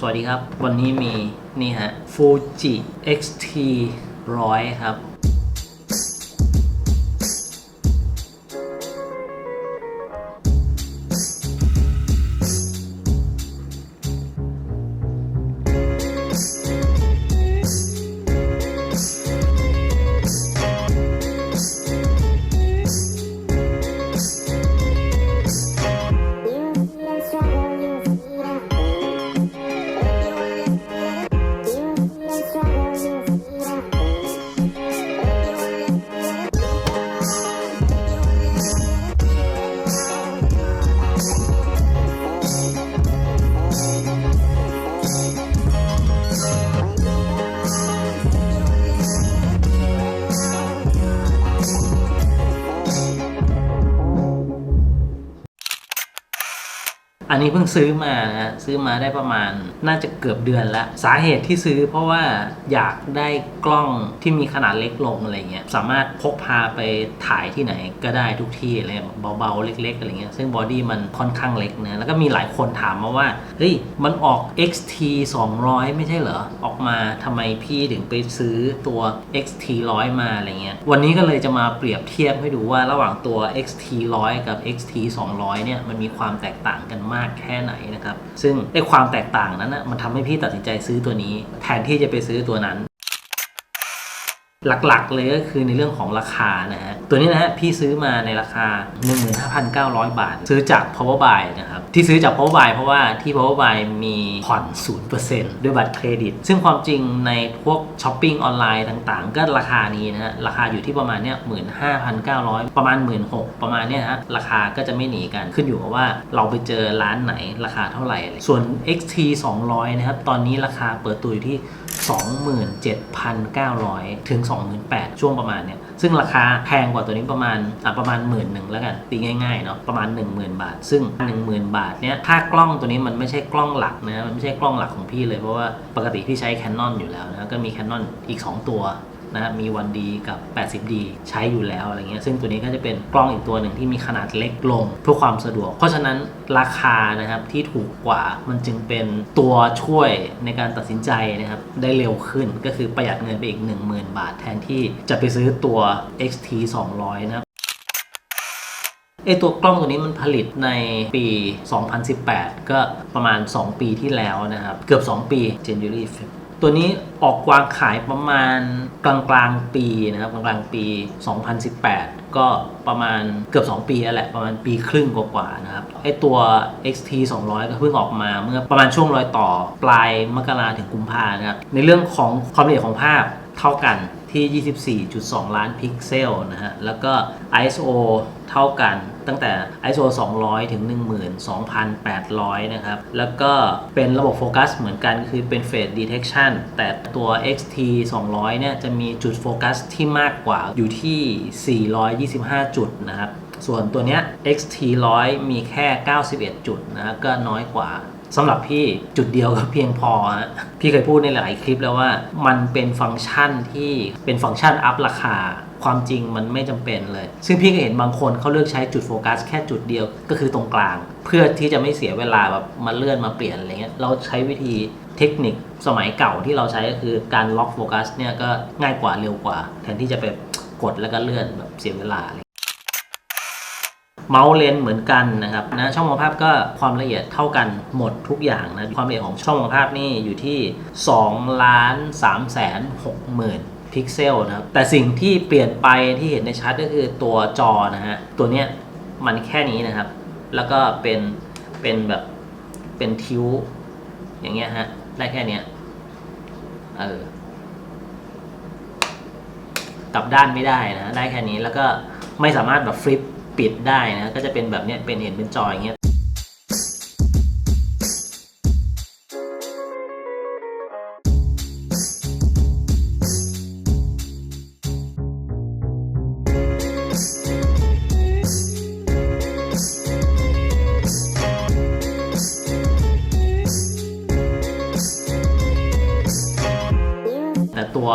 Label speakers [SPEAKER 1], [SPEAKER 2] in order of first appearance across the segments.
[SPEAKER 1] สวัสดีครับ วันนี้มีนี่ฮะ Fuji XT 100 ครับ อันนี้เพิ่งซื้อมานะซื้อมาได้ประมาณน่าจะเกือบเดือนล้วสาเหตุที่ซื้อเพราะว่าอยากได้กล้องที่มีขนาดเล็กลงอะไรเงี้ยสามารถพกพาไปถ่ายที่ไหนก็ได้ทุกที่อะไรเบาๆ เล็กๆอะไรเงี้ยซึ่งบอดี้มันค่อนข้างเล็กนะแล้วก็มีหลายคนถามมาว่าเฮ้ยมันออก XT 200 ไม่ใช่เหรอ ออกมาทำไมพี่ถึงไปซื้อตัว XT 100 มาอะไรเงี้ยวันนี้ก็เลยจะมาเปรียบเทียบให้ดูว่าระหว่างตัว XT 100 กับ XT 200 เนี่ยมันมีความแตกต่างกันมากแค่ไหนนะครับ ซึ่งไอ้ความแตกต่างนั้นนะมันทำให้พี่ตัดสินใจซื้อตัวนี้ แทนที่จะไปซื้อตัวนั้น หลักๆ เลยก็คือในเรื่องของราคานะฮะ ตัวนี้นะฮะพี่ซื้อมาในราคา 15,900 บาท ซื้อจาก Powerbuy นะครับ ที่ซื้อจาก Powerbuy เพราะว่าที่ Powerbuy มีผ่อน 0%ด้วยบัตรเครดิต ซึ่งความจริงในพวกช้อปปิ้งออนไลน์ต่างๆ ก็ราคานี้นะฮะ ราคาอยู่ที่ประมาณเนี้ย15,900 ประมาณ 16,000 ประมาณเนี้ยฮะ ราคาก็จะไม่หนีกัน ขึ้นอยู่กับว่าเราไปเจอร้านไหนราคาเท่าไหร่ ส่วน XT 200 นะครับ ตอนนี้ราคาเปิดตัวอยู่ที่ 27,900 ถึง 28,000 ช่วงประมาณเนี้ยซึ่งราคาแพงกว่าตัวนี้ประมาณอะประมาณหมื่นหนึ่งแล้วกันตีง่ายๆเนาะประมาณ 10,000 บาท ซึ่ง 10,000 บาทเนี้ยค่ากล้องตัวนี้มันไม่ใช่กล้องหลักนะมันไม่ใช่กล้องหลักของพี่เลยเพราะว่าปกติพี่ใช้ Canon อยู่แล้วนะก็มี Canon อีก 2 ตัว นะมี 1D กับ 80D ใช้อยู่แล้วอะไรเงี้ยซึ่งตัวนี้ก็จะเป็นกล้องอีกตัวหนึ่งที่มีขนาดเล็กลงเพื่อความสะดวก เพราะฉะนั้นราคานะครับที่ถูกกว่ามันจึงเป็นตัวช่วยในการตัดสินใจนะครับได้เร็วขึ้นก็คือประหยัดเงินไปอีก 10,000 บาท แทนที่จะไปซื้อตัว XT 200 นะครับไอตัวกล้องตัวนี้มันผลิตในปี 2018 ก็ประมาณ 2 ปีที่แล้วนะครับ เกือบ 2 ปี January ตัวนี้ออกวางขายประมาณกลางกลางปีนะครับกลางกลางปี 2018 ก็ประมาณเกือบ 2 ปีแล้วแหละ ประมาณปีครึ่งกว่าๆนะครับไอตัว XT 200 ก็เพิ่งออกมาเมื่อประมาณช่วงรอยต่อปลายมกราถึงกุมภานะครับในเรื่องของความละเอียดของภาพเท่ากัน ที่ 24.2 ล้านพิกเซลนะฮะ แล้วก็ ISO เท่ากันตั้งแต่ ISO 200 ถึง 12,800 นะครับ แล้วก็เป็นระบบโฟกัสเหมือนกันคือเป็น Phase Detection แต่ตัว XT 200 เนี่ยจะมีจุดโฟกัสที่มากกว่าอยู่ที่ 425 จุดนะครับ ส่วนตัวเนี้ย XT 100 มีแค่ 91 จุดนะก็น้อยกว่าสำหรับพี่จุดเดียวก็เพียงพอ พี่เคยพูดในหลายคลิปแล้วว่า มันเป็นฟังก์ชันที่เป็นฟังก์ชันอัพราคา ความจริงมันไม่จำเป็นเลย ซึ่งพี่ก็เห็นบางคนเขาเลือกใช้จุดโฟกัสแค่จุดเดียวก็คือตรงกลาง เพื่อที่จะไม่เสียเวลาแบบมาเลื่อนมาเปลี่ยนอะไรเงี้ยเราใช้วิธีเทคนิคสมัยเก่าที่เราใช้ก็คือการล็อกโฟกัสเนี่ยก็ง่ายกว่าเร็วกว่า แทนที่จะไปกดแล้วก็เลื่อนแบบเสียเวลาอะไร เมาส์เลนเหมือนกันนะครับนะช่องมองภาพก็ความละเอียดเท่ากันหมดทุกอย่างนะความละเอียดของช่องมองภาพนี่อยู่ที่2ล้าน3แสน6หมื่นพิกเซลนะครับแต่สิ่งที่เปลี่ยนไปที่เห็นในชัดก็คือตัวจอนะฮะตัวเนี้ยมันแค่นี้นะครับ แล้วก็เป็นเป็นแบบเป็นทิวอย่างเงี้ยฮะได้แค่เนี้ยเออกลับด้านไม่ได้นะได้แค่นี้แล้วก็ไม่สามารถแบบฟลิป ปิดได้นะก็จะเป็นแบบเนี้ยเป็นเห็นเป็นจออย่างเงี้ยแต่ตัว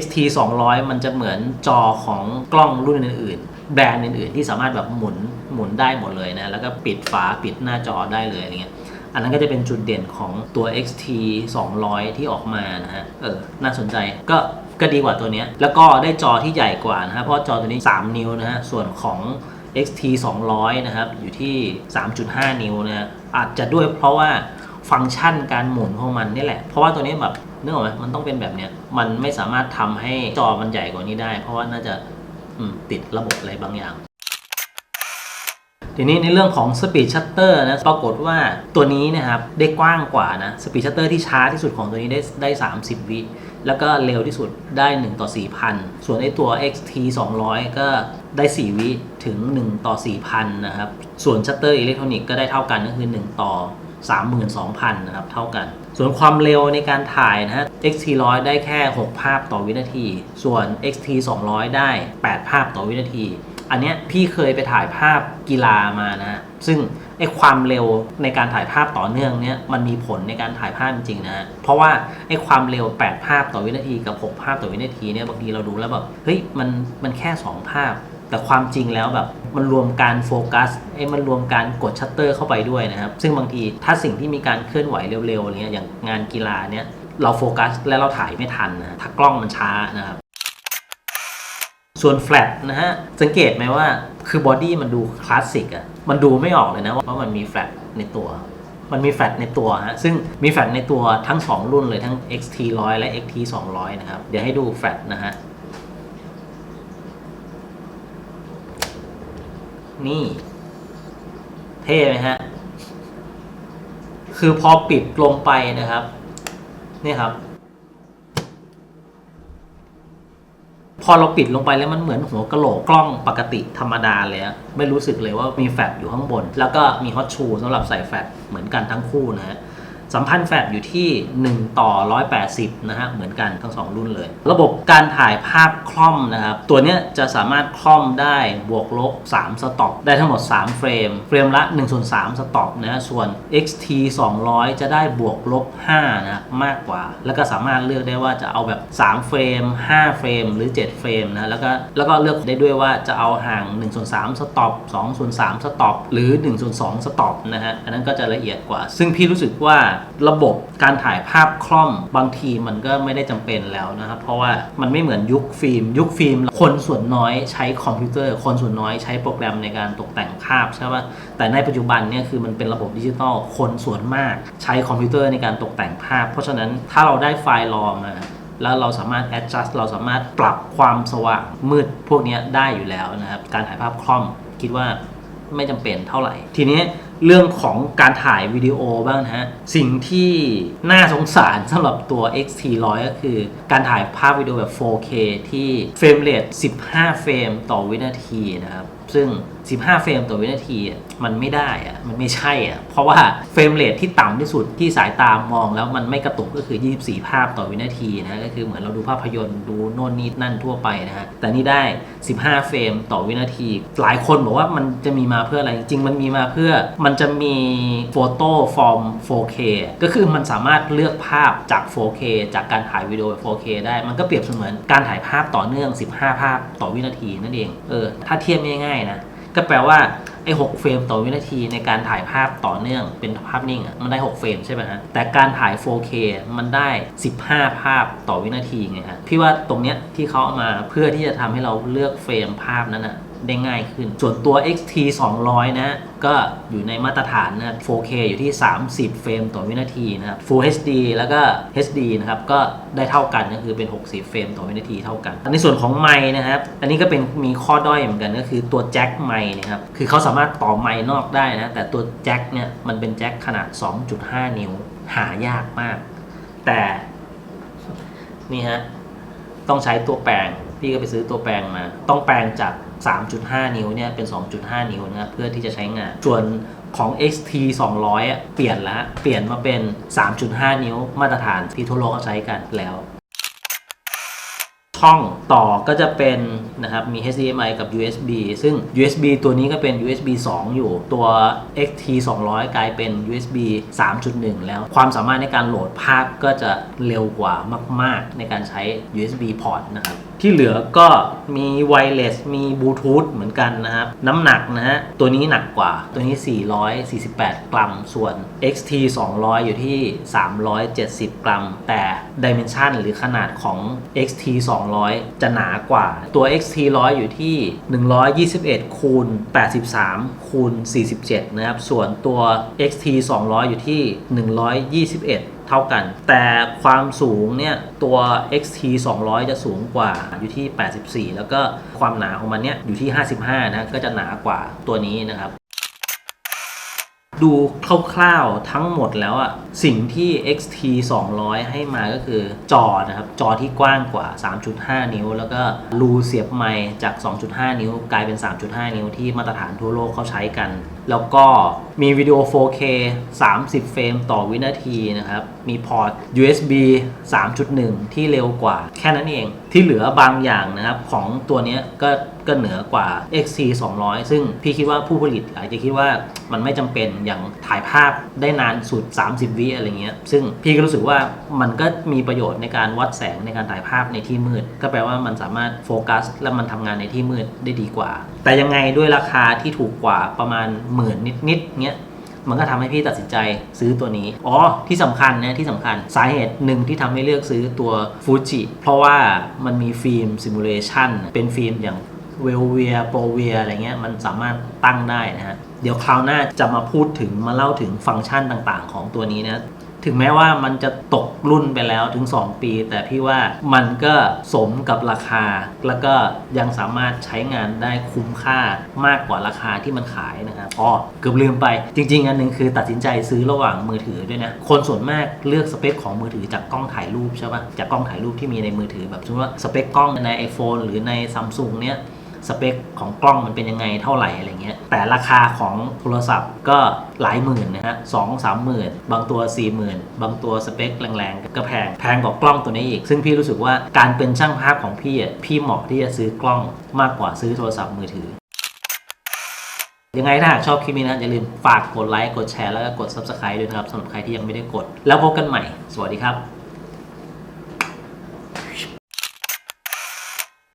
[SPEAKER 1] XT 200 มันจะเหมือนจอของกล้องรุ่นอื่นๆแบรนด์อื่นๆ ที่สามารถแบบหมุนหมุนได้หมดเลยนะ แล้วก็ปิดฝาปิดหน้าจอได้เลยอะไรเงี้ยอันนั้นก็จะเป็นจุดเด่นของตัว XT 200 ที่ออกมานะฮะ เออ น่าสนใจ ก็ ก็ดีกว่าตัวเนี้ยแล้วก็ได้จอที่ใหญ่กว่านะฮะ เพราะจอตัวนี้ 3 นิ้วนะฮะ ส่วนของ XT 200 นะครับ อยู่ที่ 3.5 นิ้วนะฮะอาจจะด้วยเพราะว่าฟังก์ชันการหมุนของมันนี่แหละ เพราะว่าตัวนี้แบบนึกออกไหมมันต้องเป็นแบบเนี้ย มันไม่สามารถทำให้จอมันใหญ่กว่านี้ได้ เพราะว่าน่าจะ ติดระบบอะไรบางอย่างทีนี้ในเรื่องของ Speed Shutter นะปรากฏว่าตัวนี้นะครับได้กว้างกว่านะ Speed Shutter ที่ช้าที่สุดของตัวนี้ได้ได้ 30 วิ แล้วก็เร็วที่สุดได้ 1 ต่อ 4,000 ส่วนไอตัว XT 200 ก็ได้ 4 วิถึง 1 ต่อ 4,000 นะครับ ส่วนชัตเตอร์อิเล็กทรอนิกส์ก็ได้เท่ากันก็คือ 1 ต่อ 32,000 นะครับ เท่ากัน ส่วนความเร็วในการถ่ายนะฮะ XT 100ได้แค่ 6 ภาพต่อวินาที ส่วน XT 200 ได้ 8 ภาพต่อวินาที อันเนี้ยพี่เคยไปถ่ายภาพกีฬามานะ ซึ่งไอความเร็วในการถ่ายภาพต่อเนื่องเนี้ยมันมีผลในการถ่ายภาพจริงนะฮะเพราะว่าไอความเร็ว 8 ภาพต่อวินาทีกับ 6 ภาพต่อวินาทีเนี่ยบางทีเราดูแล้วแบบเฮ้ยมันมันแค่ 2 ภาพ แต่ความจริงแล้วแบบมันรวมการโฟกัสไอ้มันรวมการกดชัตเตอร์เข้าไปด้วยนะครับ ซึ่งบางทีถ้าสิ่งที่มีการเคลื่อนไหวเร็วๆอะไรเงี้ยอย่างงานกีฬาเนี้ยเราโฟกัสและเราถ่ายไม่ทันนะถ้ากล้องมันช้านะครับส่วนแฟลตนะฮะสังเกตไหมว่าคือบอดี้มันดูคลาสสิกอะมันดูไม่ออกเลยนะว่ามันมีแฟลตในตัว มันมีแฟลตในตัวฮะซึ่งมีแฟลตในตัวทั้ง 2 รุ่นเลยทั้ง XT 100 และ XT 200 นะครับ เดี๋ยวให้ดูแฟลตนะฮะ นี่ เท่ไหมฮะ คือพอปิดลงไปนะครับ นี่ครับ พอเราปิดลงไปแล้วมันเหมือนหัวกะโหลกกล้องปกติธรรมดาเลยอะไม่รู้สึกเลยว่ามีแฟลชอยู่ข้างบน แล้วก็มีฮอตชูสำหรับใส่แฟลชเหมือนกันทั้งคู่นะฮะ สัมพันธ์แฟลชอยู่ที่ 1 ต่อ 180 นะฮะ เหมือนกันทั้ง 2 รุ่นเลย ระบบการถ่ายภาพคล่อมนะครับ ตัวเนี้ยจะสามารถคล่อมได้บวกลบ 3 สต็อปได้ทั้งหมด 3 เฟรม เฟรมละ1ส่วน3สต็อปนะฮะ ส่วน XT 200 จะได้บวกลบ5นะมากกว่า แล้วก็สามารถเลือกได้ว่าจะเอาแบบ 3 เฟรม 5 เฟรม หรือ 7 เฟรมนะแล้วก็แล้วก็เลือกได้ด้วยว่าจะเอาห่าง1ส่วน3สต็อป2ส่วน3สต็อปหรือ1ส่วน2สต็อปนะฮะอันนั้นก็จะละเอียดกว่า ซึ่งพี่รู้สึกว่าระบบการถ่ายภาพคล่อมบางทีมันก็ไม่ได้จำเป็นแล้วนะครับ เพราะว่ามันไม่เหมือนยุคฟิล์ม ยุคฟิล์ม คนส่วนน้อยใช้คอมพิวเตอร์ คนส่วนน้อยใช้โปรแกรมในการตกแต่งภาพใช่ไหมแต่ในปัจจุบันเนี่ยคือมันเป็นระบบดิจิตอลคนส่วนมาก ใช้คอมพิวเตอร์ในการตกแต่งภาพ เพราะฉะนั้นถ้าเราได้ไฟล์รอมาแล้วเราสามารถ adjust เราสามารถปรับความสว่างมืดพวกนี้ได้อยู่แล้วนะครับ การถ่ายภาพคล่อมคิดว่าไม่จำเป็นเท่าไหร่ ทีนี้ เรื่องของการถ่ายวิดีโอบ้างนะฮะ สิ่งที่น่าสงสารสำหรับตัว XT100 ก็คือ การถ่ายภาพวิดีโอแบบ 4K ที่เฟรมเรท15 เฟรมต่อวินาทีนะครับซึ่ง 15 เฟรมต่อวินาทีมันไม่ได้อะมันไม่ใช่อะเพราะว่าเฟรมเรทที่ต่ำที่สุดที่สายตามองแล้วมันไม่กระตุกก็คือ 24 ภาพต่อวินาทีนะก็คือเหมือนเราดูภาพยนตร์ดูโน่นนี่นั่นทั่วไปนะฮะแต่นี่ได้ 15 เฟรมต่อวินาที หลายคนบอกว่ามันจะมีมาเพื่ออะไร จริงมันมีมาเพื่อมันจะมีโฟโต้ฟอร์ม 4K ก็คือมันสามารถเลือกภาพจาก 4K จากการถ่ายวิดีโอแบบ 4K ได้มันก็เปรียบเสมือนการถ่ายภาพต่อเนื่อง 15 ภาพต่อวินาทีนั่นเองเออถ้าเทียบง่ายๆนะ ก็แปลว่าไอ้หเฟรมต่อวินาทีในการถ่ายภาพต่อเนื่องเป็นภาพนิ่งอะมันได้ 6 เฟรมใช่ไหมฮะแต่การถ่าย 4K มันได้ 15 ภาพต่อวินาทีไงฮะพี่ว่าตรงเนี้ยที่เขาเอามาเพื่อที่จะทำให้เราเลือกเฟรมภาพนั้นอะ ได้ง่ายขึ้น ส่วนตัว XT 200 นะก็อยู่ในมาตรฐานนะ 4K อยู่ที่ 30 เฟรมต่อวินาทีนะครับ Full HD แล้วก็ HD นะครับ ก็ได้เท่ากันก็คือเป็น 60 เฟรมต่อวินาทีเท่ากัน ในส่วนของไมค์นะครับ อันนี้ก็เป็นมีข้อด้อยเหมือนกันก็คือตัวแจ็คไมค์นะครับ คือเขาสามารถต่อไมค์นอกได้นะ แต่ตัวแจ็คเนี่ยมันเป็นแจ็คขนาด 2.5 นิ้ว หายากมาก แต่นี่ฮะต้องใช้ตัวแปลงพี่ก็ไปซื้อตัวแปลงมา ต้องแปลงจาก 3.5 นิ้วเนี่ยเป็น 2.5 นิ้วนะครับเพื่อที่จะใช้งาน ส่วนของ XT 200อะเปลี่ยนแล้วเปลี่ยนมาเป็น 3.5 นิ้วมาตรฐานที่ทั่วโลกเขาใช้กันแล้ว ช่องต่อก็จะเป็นนะครับมี HDMI กับ USB ซึ่ง USB ตัวนี้ก็เป็น USB 2 อยู่ตัว XT 200 กลายเป็น USB 3.1 แล้วความสามารถในการโหลดภาพก็จะเร็วกว่ามาก ๆ ในการใช้ USB port นะครับที่เหลือก็มีไวเลสมีบลูทูธเหมือนกันนะครับ น้ำหนักนะฮะ ตัวนี้หนักกว่าตัวนี้ 448 กรัม ส่วน XT 200 อยู่ที่ 370 กรัม แต่ Dimension หรือขนาดของ XT 200จะหนากว่า ตัว XT 100 อยู่ที่ 121 คูณ 83 คูณ 47 นะครับ ส่วนตัว XT 200 อยู่ที่ 121เท่ากัน แต่ความสูงเนี่ย ตัว XT 200 จะสูงกว่าอยู่ที่ 84 แล้วก็ความหนาของมันเนี่ย อยู่ที่ 55 นะ ก็จะหนากว่าตัวนี้นะครับ ดูคร่าวๆทั้งหมดแล้วอะสิ่งที่ XT 200 ให้มาก็คือจอนะครับ จอที่กว้างกว่า 3.5 นิ้ว แล้วก็รูเสียบไมค์จาก 2.5 นิ้ว กลายเป็น 3.5 นิ้วที่มาตรฐานทั่วโลกเขาใช้กัน แล้วก็มีวิดีโอ 4K 30 เฟรมต่อวินาทีนะครับมีพอร์ต USB 3.1 ที่เร็วกว่าแค่นั้นเอง ที่เหลือบางอย่างนะครับ ของตัวนี้ก็ก็เหนือกว่า XT 200 ซึ่งพี่คิดว่าผู้ผลิตอาจจะคิดว่ามันไม่จำเป็นอย่างถ่ายภาพได้นานสุด 30 วิอะไรเงี้ย ซึ่งพี่ก็รู้สึกว่ามันก็มีประโยชน์ในการวัดแสงในการถ่ายภาพในที่มืด ก็แปลว่ามันสามารถโฟกัส และมันทำงานในที่มืดได้ดีกว่า แต่ยังไงด้วยราคาที่ถูกกว่าประมาณหมื่นนิดๆเงี้ย มันก็ทำให้พี่ตัดสินใจซื้อตัวนี้ อ๋อ ที่สำคัญนะที่สำคัญสาเหตุหนึ่งที่ทำให้เลือกซื้อตัวฟูจิเพราะว่ามันมีฟิล์มซิมูเลชันเป็นฟิล์มอย่างเวลเวียโปรเวียอะไรเงี้ยมันสามารถตั้งได้นะฮะ เดี๋ยวคราวหน้าจะมาพูดถึงมาเล่าถึงฟังก์ชันต่างๆ ของตัวนี้นะ ถึงแม้ว่ามันจะตกรุ่นไปแล้วถึง 2 ปี แต่พี่ว่ามันก็สมกับราคา แล้วก็ยังสามารถใช้งานได้คุ้มค่ามากกว่าราคาที่มันขายนะครับอ๋อเกือบลืมไปจริง ๆ อันหนึงคือตัดสินใจซื้อระหว่างมือถือด้วยนะ คนส่วนมากเลือกสเปคของมือถือจากกล้องถ่ายรูปใช่ปะจากกล้องถ่ายรูปที่มีในมือถือแบบสมมติว่าสเปคกล้องใน iPhone หรือใน Samsung เนี่ย สเปคของกล้องมันเป็นยังไงเท่าไหร่อะไรเงี้ยแต่ราคาของโทรศัพท์ก็หลายหมื่นนะฮะสองสามหมื่นบางตัวสี่หมื่นบางตัวสเปคแรงๆ ก็แพงแพงกว่ากล้องตัวนี้อีก ซึ่งพี่รู้สึกว่าการเป็นช่างภาพของพี่อะพี่เหมาะที่จะซื้อกล้องมากกว่าซื้อโทรศัพท์มือถือยังไงถ้าหากชอบคลิปนี้นะอย่าลืมฝากกดไลค์กดแชร์แล้วก็กด Subscribe ด้วยนะครับสำหรับใครที่ยังไม่ได้กด แล้วพบกันใหม่ สวัสดีครับ